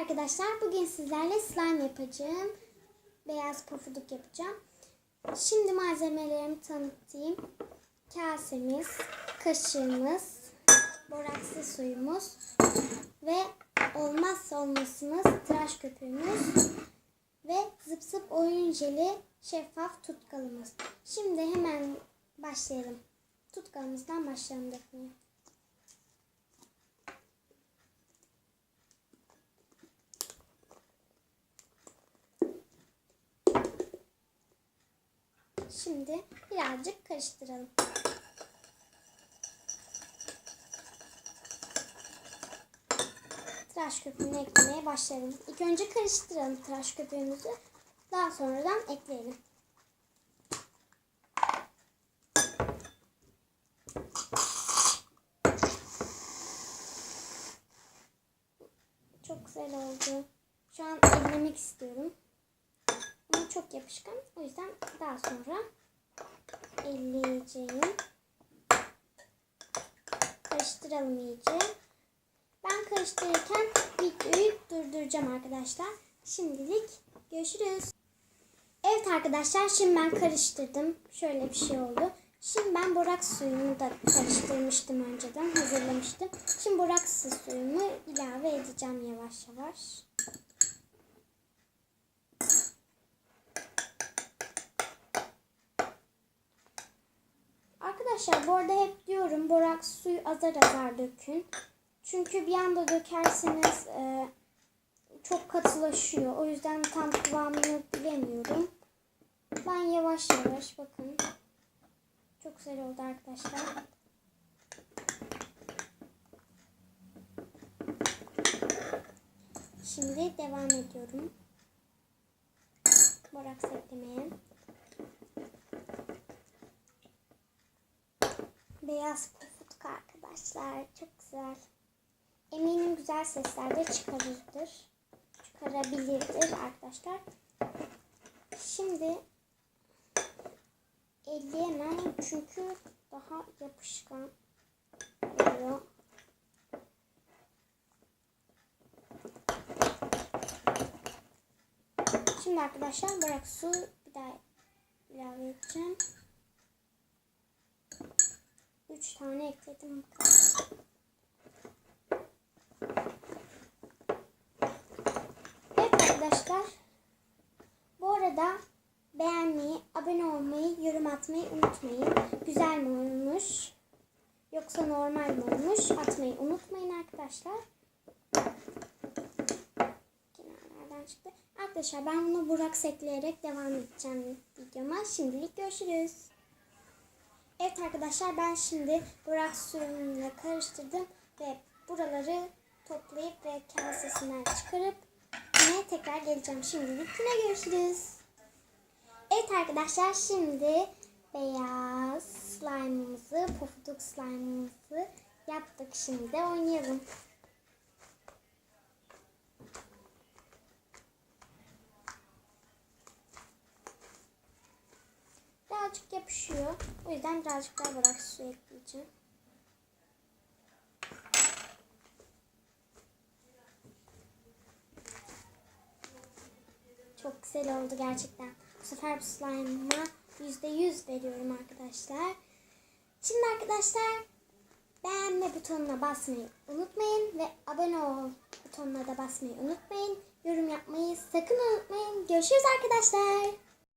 arkadaşlar bugün sizlerle slime yapacağım. Beyaz pofuduk yapacağım. Şimdi malzemelerimi tanıtayım. Kasemiz, kaşığımız, borakslı suyumuz ve olmazsa olmazımız tıraş köpüğümüz ve zıp zıp oyun jeli şeffaf tutkalımız. Şimdi hemen başlayalım. Tutkalımızdan başlayalım dökmeye. Şimdi birazcık karıştıralım. Tıraş köpüğünü eklemeye başlayalım. İlk önce karıştıralım tıraş köpüğümüzü. Daha sonradan ekleyelim. Çok güzel oldu. Şu an ellemek istiyorum. Çok yapışkan. O yüzden daha sonra elleyeceğim. Karıştıralım iyice. Ben karıştırırken videoyu durduracağım arkadaşlar. Şimdilik görüşürüz. Evet arkadaşlar şimdi ben karıştırdım. Şöyle bir şey oldu. Şimdi ben boraks suyunu da karıştırmıştım önceden. Hazırlamıştım. Şimdi boraks suyumu ilave edeceğim yavaş yavaş. Arkadaşlar bu arada hep diyorum boraks suyu azar azar dökün. Çünkü bir anda dökerseniz e, çok katılaşıyor. O yüzden tam kıvamını bilemiyorum. Ben yavaş yavaş bakın. Çok güzel oldu arkadaşlar. Şimdi devam ediyorum. Boraks eklemeye. Beyaz pofuduk arkadaşlar. Çok güzel. Eminim güzel sesler de çıkarırdır. Çıkarabilirdir arkadaşlar. Şimdi elleyemem çünkü daha yapışkan oluyor. Şimdi arkadaşlar bırak su bir daha ilave edeceğim. 3 tane ekledim. Evet arkadaşlar. Bu arada beğenmeyi, abone olmayı, yorum atmayı unutmayın. Güzel mi olmuş? Yoksa normal mi olmuş? Atmayı unutmayın arkadaşlar. Kenarlardan çıktı. Arkadaşlar ben bunu Burak ekleyerek devam edeceğim videoma. Şimdilik görüşürüz. Evet arkadaşlar ben şimdi Burak suyumla karıştırdım ve buraları toplayıp ve kasesinden çıkarıp yine tekrar geleceğim. Şimdilik yine görüşürüz. Evet arkadaşlar şimdi beyaz slime'ımızı, pofuduk slime'ımızı yaptık. Şimdi oynayalım. Birazcık yapışıyor. O yüzden birazcık daha bırak su ekleyeceğim. Çok güzel oldu gerçekten. Bu sefer bu slime'ıma %100 veriyorum arkadaşlar. Şimdi arkadaşlar beğenme butonuna basmayı unutmayın ve abone ol butonuna da basmayı unutmayın. Yorum yapmayı sakın unutmayın. Görüşürüz arkadaşlar.